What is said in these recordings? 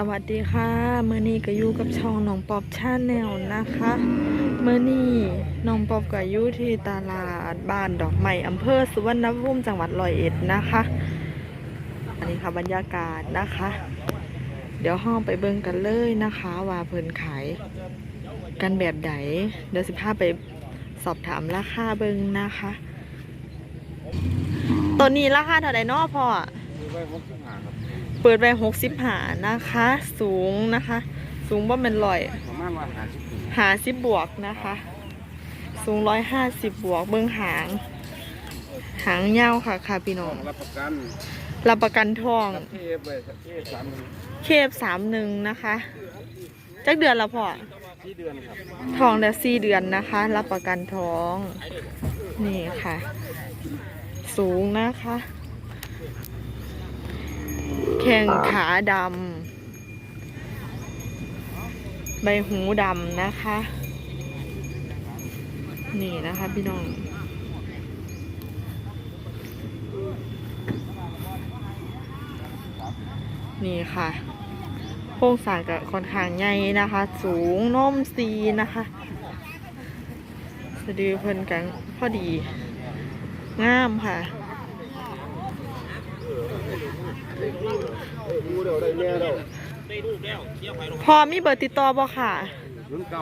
สวัสดีค่ะเมื่อนี้ก็อยู่กับช่องน้องป๊อบชาแนลนะคะเมื่อนี้น้องป๊อบก็อยู่ที่ตลาดบ้านดอกไม้อำเภอสุวรรณภูมิจังหวัดร้อยเอ็ดนะคะ อันนี้ค่ะบรรยากาศนะคะ เดี๋ยวห้องไปเบิ่งกันเลยนะคะ ว่าเพิ่นขายกันแบบใดเดี๋ยวสิพาไปสอบถามราคาเบิ่งนะคะตัวนี้ราคาเท่าไหร่นาะพ่อ ปิดไปหกสิบหานะคะ สูงนะคะ สูงบ่เป็นร้อยประมาณว่าหาสิบปีหาสิบบวกนะคะ สูงร้อยห้าสิบบวกเบื้องหาง หางยาวค่ะค่ะพี่น้องรับประกันรับประกันทองกับเทปไว้เทปสามหนึ่งเคฟสามหนึ่งนะคะจักเดือนละพอที่เดือนครับทองได้สี่เดือนนะคะ รับประกันท้อง นี่ค่ะ สูงนะคะ แข้งขาดำ ใบหูดำนะคะ นี่นะคะพี่น้องนี่ค่ะ โครงสร้างก็ค่อนข้างใหญ่นะคะ สูงน้มซีนะคะสะดือเพิ่นกันพอดี งามค่ะ ดูเดี๋ยวได้แม่เดี๋ยวพอมีเบอร์ติดต่อบ่ค่ะศูนย์เ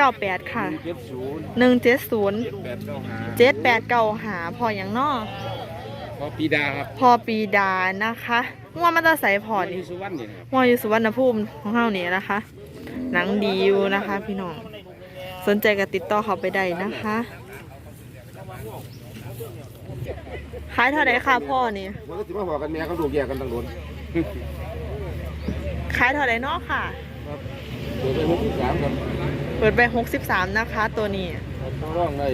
ก้าแปด098 ค่ะ เจ็ดศูนย์170 แปดเก้าห้า7895หาพออย่างนอพอปีดาครับพอปีดานะคะว่ามันจะใส่พอพอนี่ที่ สุวรรณนี่นะครับว่าอยู่สุวรรณภูมิของเฮานี่นะคะ หนังดีอยู่นะคะ พี่น้อง สนใจก็ติดต่อเขาไปได้นะคะ ขายเท่าไหร่ค่ะพ่อนี่มันก็จะมาบอกกันแม่เขาดูแยกกันตั้งโดน ขายเท่าไหร่เนาะค่ะ เปิดไปหกสิบสามครับเปิดไป63นะคะ ตัวนี้ ต้องร้องได้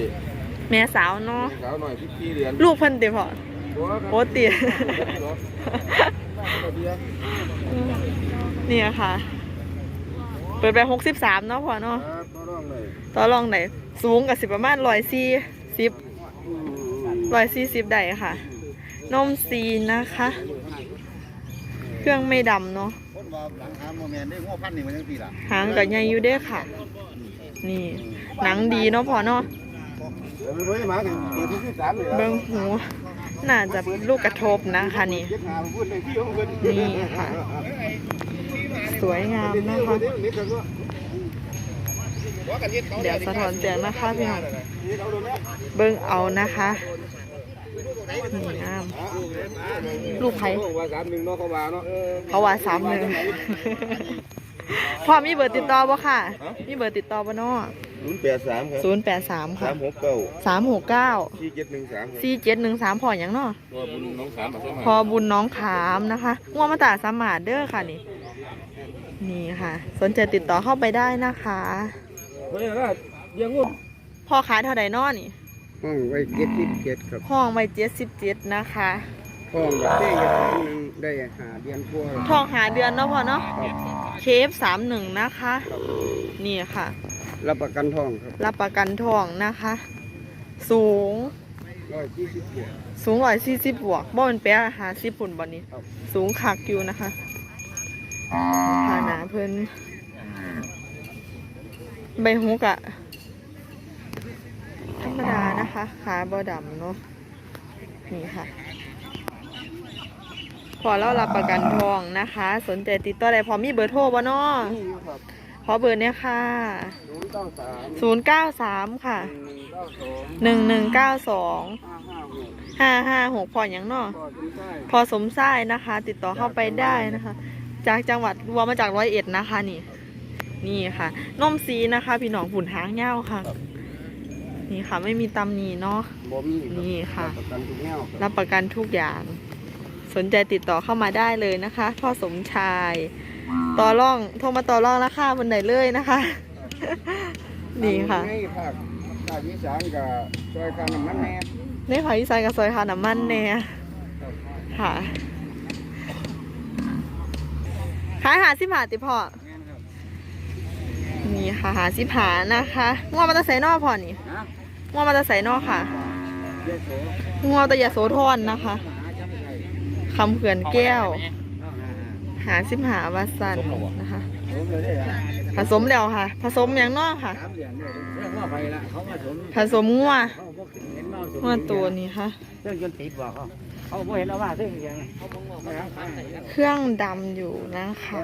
แม่สาวเนาะ สาวหน่อยพี่พี่เรียนลูกเพิ่นติพ่อตัวครับโอ้ติเบียร์เนี่ยค่ะ เปิดไป63เนาะพ่อเนาะครับต้องร้องได้ต่อรองไหนสูงกับสิประมาณ140อืม140ได้ค่ะ นมซีนนะคะ เครื่องไม่ดำเนาะคนว่าหลังหาโมเมนต์ได้หัวพันนี่มันยังปีละหางกับใหญ่อยู่เด้อค่ะ นี่หนังดีเนาะพ่อเนาะเดี๋ยวไปเบิ่งให้หมาถึงเปิดที่สิบสามเลยเบิ้งหู น่าจะลูกกระทบนะคะนี่เจ็ดหาพูดเลยพี่ของเพิ่นนี่ค่ะ สวยงามนะคะเดี๋ยวสะท้อนเสียงนะคะพี่น้องเบิ้งเอานะคะนี่ งามลูกไผ่ว่าสามหนึ่งเนาะเขาว่าเนาะเขาว่าสามหนึ่งพ่อมีเบอร์ติดต่อบ่ค่ะ มีเบอร์ติดต่อบ่เนาะศูนย์แปดสามครับศูนย์แปดสามค่ะสามหกเก้าสามหกเก้าสี่เจ็ดหนึ่งสามครับสี่เจ็ดหนึ่งสามพออย่างเนาะตัวบุญน้องสามมาสมัครพอบุญน้องขามนะคะง่วงมาตราสามารถเด้อค่ะนี่ นี่ค่ะ สนใจติดต่อเข้าไปได้นะคะเฮ้ยนะยังงุ่นพ่อขายเท่าไดน้อนี่ ห้องไว้เจ็ดสิบเจ็ดครับห้องไว้เจ็ดสิบเจ็ดนะคะ ห้องแบบเต้ยสามหนึ่งได้หาเดือนกว่าทองหาเดือนเนาะพ่อเนาะครับเคฟสามหนึ่งนะคะนี่ค่ะ รับประกันทองครับรับประกันทองนะคะ สูงร้อยยี่สิบเจ็ด สูงร้อยสี่สิบบวกบ่เป็นแปะหาสิบปุ่นบอนี้ ครับ สูงคักอยู่นะคะผาหนาเพิ่นใบฮุกอะธรรม ดานะคะ ขาบอดำเนาะนี่ค่ะ พอเรารับประกันทองนะคะ สนใจติดต่อได้พอมีเบอร์โทรบ่เนาะนี่อยู่ครับขอเบอร์เนี่ยค่ะศูนย์เก้าสาม093 ค่ะหนึ่งเก้าสองหนึ่งหนึ่งเก้าสองห้าห้าหกห้าห้าหกพออย่างเนาะก็ถึงได้พอสมไส้นะคะ ติดต่อเข้าไปได้นะคะ จากจังหวัดรวมมาจากร้อยเอ็ดนะคะนี่ นี่ค่ะนมซีนะคะ พี่น้องผุนหางเง่าค่ะ นี่ค่ะไม่มีตำหนีเนาะ บ่มีรับนี่ค่ะประกันทุกแนวครับรับประกันทุกอย่าง สนใจติดต่อเข้ามาได้เลยนะคะ พ่อสมชายต่อร่องโทรมาต่อร่องราคาบนไหนเลยนะคะ นี่ค่ะในภาคภาคอีสานกับซอยการน้ำมันแน่ในภาคอีสานกับซอยคาน้ำมันเนี่ยค่ะขายหาสิบหาติพ่อแม่นครับนี่ค่ะหาสิบหานะคะงัวมันจะใส่นอกพ่อนี่ฮะ งัวมันจะใส่นอกค่ะเยอะโสงัวตะยาโสธรนะคะคำเขื่อนแก้ว หาสิบหาวัสันนะคะผมเด้ละผสมแล้วค่ะ ผสมอย่างนอกค่ะสมเดือนเนี่ยเรื่องว่าไปละเขามาสมผสมงัวเขาบองัวตัวนี้ค่ะเรื่องจนติดบอกเขาเขาบ่เห็นเอาว่าเรื่องย่างเครื่องดำอยู่นะคะ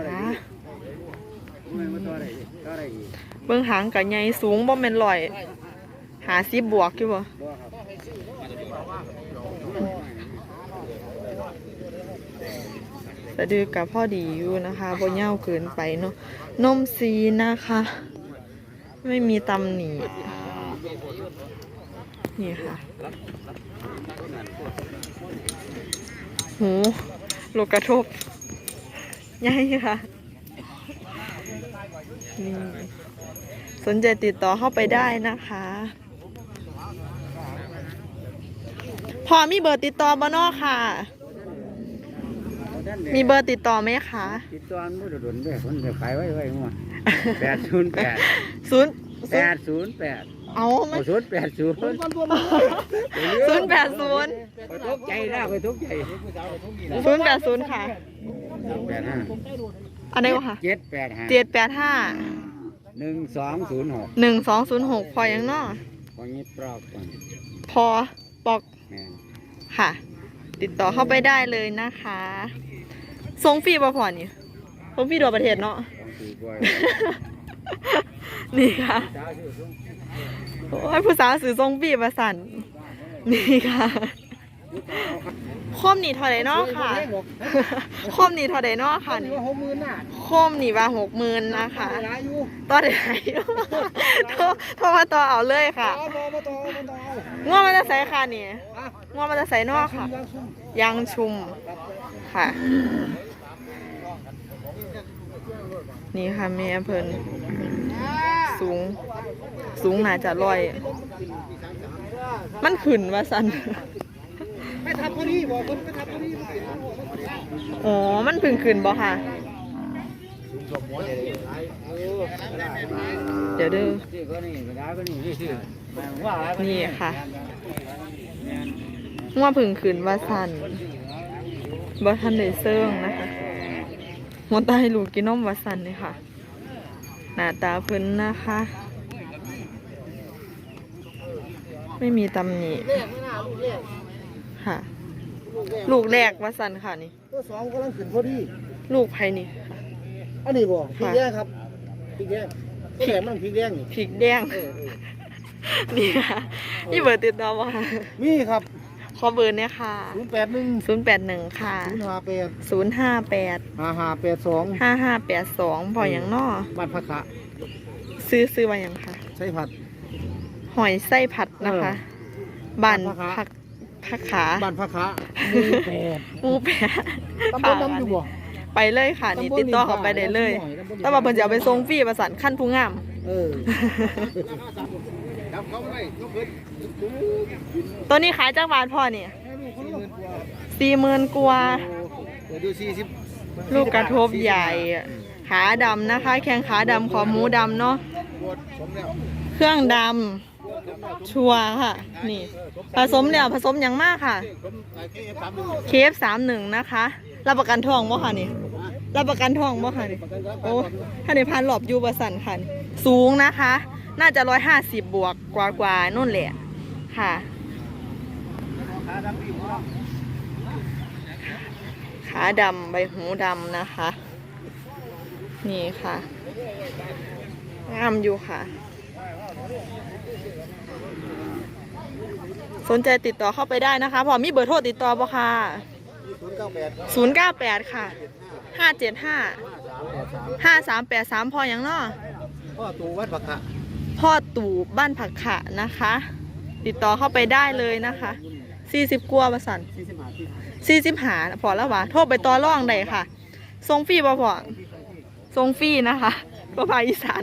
เบื้องหางกับใหญ่สูงบ่แม่นลอย หาสิบบวกอยู่บ่บ่ครับสะดือกับพ่อดีอยู่นะคะบ่เย่าเกินไปเนาะนมซีนะคะ ไม่มีตำหนินี่ค่ะหูลูกกระทบใหญ่ค่ะนี่สนใจติดต่อเข้าไปได้นะคะ พอมีเบอร์ติดต่อบ่เนอค่ะ มีเบอร์ติดต่อไหมคะ ติดตัวมันบ่โดนด้วยคนจะขายไว้ไว้งัวแปดศูนย์แปดศูนย์แปดศูนย์แปดเอาไม่โอ้ศูนย์แปดศูนย์ศูนย์แปดศูนย์ไปทุกใจนะไปทุกใจศูนย์แปดศูนย์ค่ะแปดห้าอันนี้ก็ค่ะเจ็ดแปดห้าเจ็ดแปดห้าหนึ่งสองศูนย์หกหนึ่งสองศูนย์หกพอยังเนอพอนี้ปลอกก่อนพอปอกแม่น ค่ะ ติดต่อเข้าไปได้เลยนะคะส่งฟรีป่ะพอนี่ส่งฟรีทั่วประเทศเนาะต้องสี่กล้วยนี่ค่ะเช้าชื่อส่งโอ้ยผู้สาวสื่อทรงปีประสันนี่ค่ะโคมนี่เท่าไดเนอค่ะโคมนี่เท่าไดเนอค่ะนี่นี่ว่าหกหมื่นน่ะโคมนี่ว่าหกหมื่นนะคะหลายอยู่ต่อได้ไหนโทรโทรมาต่อเอาเลยค่ะเอาต่อมาต่อมาต่อเอาง่วงมันจะใส่ค่ะนี่อะง่วงมันจะใส่นอกค่ะยังซุ่มยังชุมค่ะ นี่ค่ะแม่เพิ่นสูง สูงน่าจะลอย มันขึ้นว่าสัน ไม่ทับพอดีบอกคนไม่ทับพอดีโอ๋อมันพึ่งขึ้นบ่ค่ะ เดี๋ยวด้อชื่อก็นี่ค่ะง่วงพึ่งขึ้นว่าสันบ่ทันได้เซิงนะคะหัวตาให้ลูกกินนมว่าสันนี่ค่ะ หน้าตาเพิ่นนะคะไม่มีตำหนิ ค่ะ ลูกแรกว่าสันค่ะนี่ ตัวสองกำลังขึ้นพอดี ลูกไผนี่ค่ะ อันนี้บ่พริกแดงครับพริกแดงตัวแหลมมันพริกแดงนี่พริกแดงนี่ค่ะนี่เบอร์ติดต่อบ่ค่ะมีครับขอเบอร์เนี่ยค่ะ ศูนย์แปดหนึ่งศูนย์แปดหนึ่งค่ะ ศูนย์ห้าแปดศูนย์ห้าแปดห้าห้าแปดสองห้าห้าแปดสองพออย่างนอบ้านพักขะซื้อซื้อมาอย่างค่ะ ใช่ผัด หอยไส้ผัดนะคะเอบ้านบ้านผัผัก กผักขาบ้านพักขะหมู่แปดหมูแปะตำบลน้ำอยู่บ่ไปเลยค่ะ นี่ตำบลติดต่อเขาไปได้เลยตำบลนี่แต่ว่าเพิ่นจะเอาไปส่งฟรีประสานขั้นผู้งาม เออจับเขาไม่ยกขึ้นตัวนี้ขายจากบาทพ่อนี่ให้ลูกเขาลูกสี่หมื่นกว่าเดี๋ยวดูสี่สิบลูกกระทบใหญ่ ขาดำนะคะ แข้งขาดำขอหมูดำเนาะบวชสมแล้ว เครื่องดำ ชัวร์ค่ะ นี่ ผสมแล้วผสมอย่างมากค่ะ เคฟสามหนึ่งนะคะ รับประกันทองบ่ค่ะนี่ รับประกันทองบ่ค่ะนี่ โอ้ถ้าในพันหลอบยูบสันค่ะนี่สูงนะคะ น่าจะร้อยห้าสิบบวกกว่ากว่านู่นแหละค่ะ ขาดำใบหูดำนะคะ นี่ค่ะงามอยู่ค่ะ สนใจติดต่อเข้าไปได้นะคะพอมีเบอร์โทรติดต่อบ่ค่ะศูนย์เก้าแปด098 ค่ะ 575 5383 พออย่างเนาะพ่อตูวัดพักขะพ่อตู่บ้านผักขะนะคะ ติดต่อเข้าไปได้เลยนะคะ 40กว่าประสันสี่สิบห้าที่40หาพอแล้ววะโทรไปต่อร่องได้ค่ะทรงฟรีบ่พอทรงฟรีนะคะก็ภาคอีสาน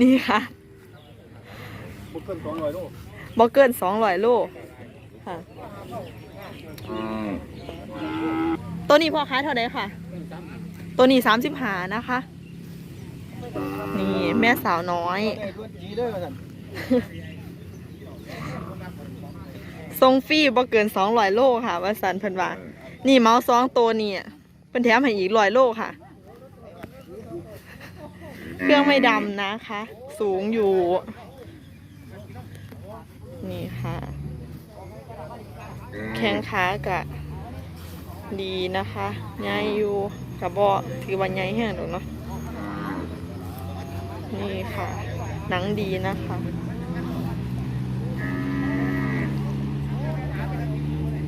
นี่ค่ะ บุกเกินสองร้อยโลบ่เกิน200โลค่ะ ตัวนี้พอค้ายเท่าไหร่ค่ะ ตัวนี้30หานะคะ นี่แม่สาวน้อยได้รถจีเด้อท่านทรงฟรีบ่เกิน200โลค่ะว่าสันเพิ่นว่า นี่เมาส์สองตัวนี่เป็นแถมให้อีกร้อยโลค่ะ เครื่องไม่ดำนะคะ สูงอยู่ นี่ค่ะ แข้งขากะดีนะคะใหญ่อยู่กระบอกถือว่าใหญ่แห้งดอกเนาะนี่ค่ะ หนังดีนะคะ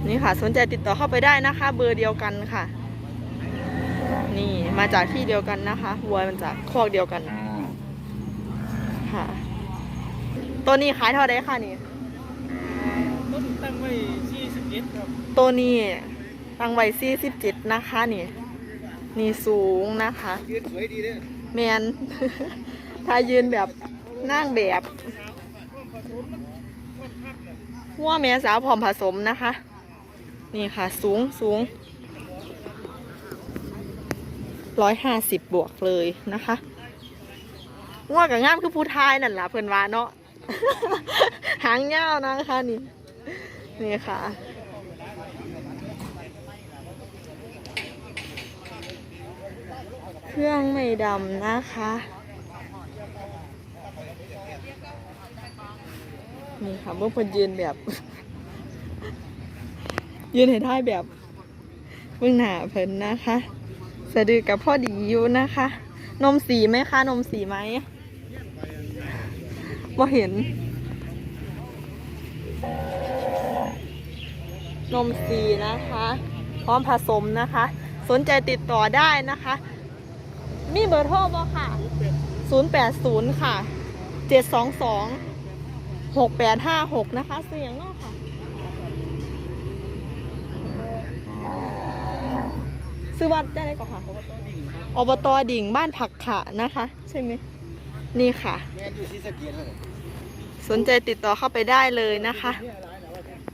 นี่ค่ะสนใจติดต่อเข้าไปได้นะคะ เบอร์เดียวกันค่ะ นี่มาจากที่เดียวกันนะคะวัวมันจากคอกเดียวกันค่ะ ตัวนี้ขายเท่าไดค่ะนี่ต้นตั้ง ไว้ที่สิบเอ็ดครับตัวนี้ตั้งไว้47นะคะนี่นี่สูงนะคะ ยืนสวยดีเลยแมน ถ้ายืนแบบนั่งแบบว่าแม่สาวผอมผสมนะคะ นี่ค่ะ สูงสูงร้อยห้าสิบบวกเลยนะคะว่ากับง่ามคือผู้ทายนั่นแหละเพื่อนว่าเนาะ หางยาวนะคะนี่ นี่ค่ะ เครื่องไม่ดำนะคะ นี่ค่ะเมื่อเพนยืนแบบ ยืนให้ท่ายแบบเบื้องหน้าเพิ่นนะคะ สะดือกับพ่อดีอยู่นะคะ นมสีไหมคะ นมสีไหมบ่เห็น นมสีนะคะ พร้อมผสมนะคะ สนใจติดต่อได้นะคะ มีเบอร์โทรบ่ค่ะ 080 ค่ะ 722 6856 นะคะ เสียงเนาะค่ะ ซื้อวัดได้เลยก่อนค่ะอบตดิ่งบ้านผักขะนะคะ ใช่ไหมนี่ค่ะแม่อยู่ที่สะเกียนเลยสนใจติดต่อเข้าไปได้เลยนะคะ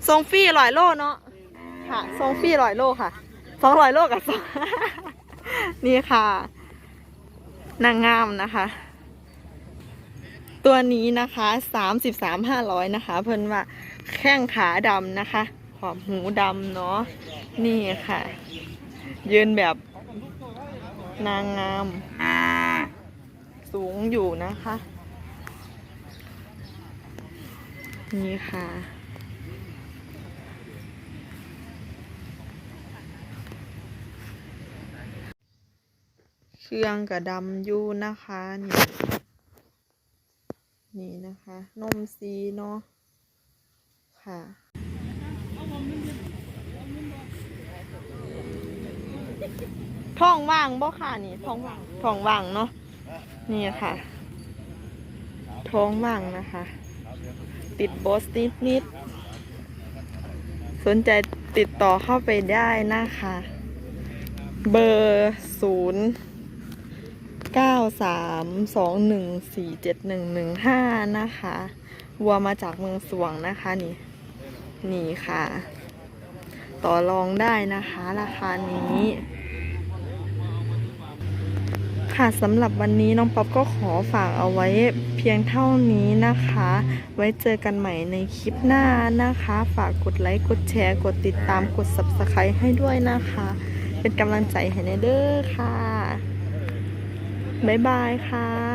ทรงฟรีร้อยโลเนาะค่ะทรงฟรีร้อยโลค่ะสองร้อยโลกับสองนี่ค่ะนางงามนะคะ ตัวนี้นะคะสามสิบสามห้าร้อยนะคะ เพิ่นว่าแข้งขาดำนะคะขอบหูดำเนาะนี่ค่ะ ยืนแบบนางงาม สูงอยู่นะคะ นี่ค่ะ ครื่องกระดำอยู่นะคะนี่นี่นะคะ นมซีเนาะค่ะท้องว่างบ่ค่ะนี่ท้องว่างท้องว่างเนาะนี่ค่ะท้องว่างนะคะ ติดโบสนิดนิดสนใจติดต่อเข้าไปได้นะคะ เบอร์ศูนย์ สามสองหนึ่งสี่เจ็ดหนึ่งหนึ่งห้านะคะวัวมาจากเมืองสวงนะคะนี่นี่ค่ะ ต่อรองได้นะคะ ราคานี้ ค่ะสำหรับวันนี้น้องป๊อปก็ขอฝากเอาไว้เพียงเท่านี้นะคะ ไว้เจอกันใหม่ในคลิปหน้านะคะ ฝากกดไลค์กดแชร์กดติดตามกด subscribe ให้ด้วยนะคะ เป็นกำลังใจให้ในเด้อค่ะ บ๊ายบายค่ะ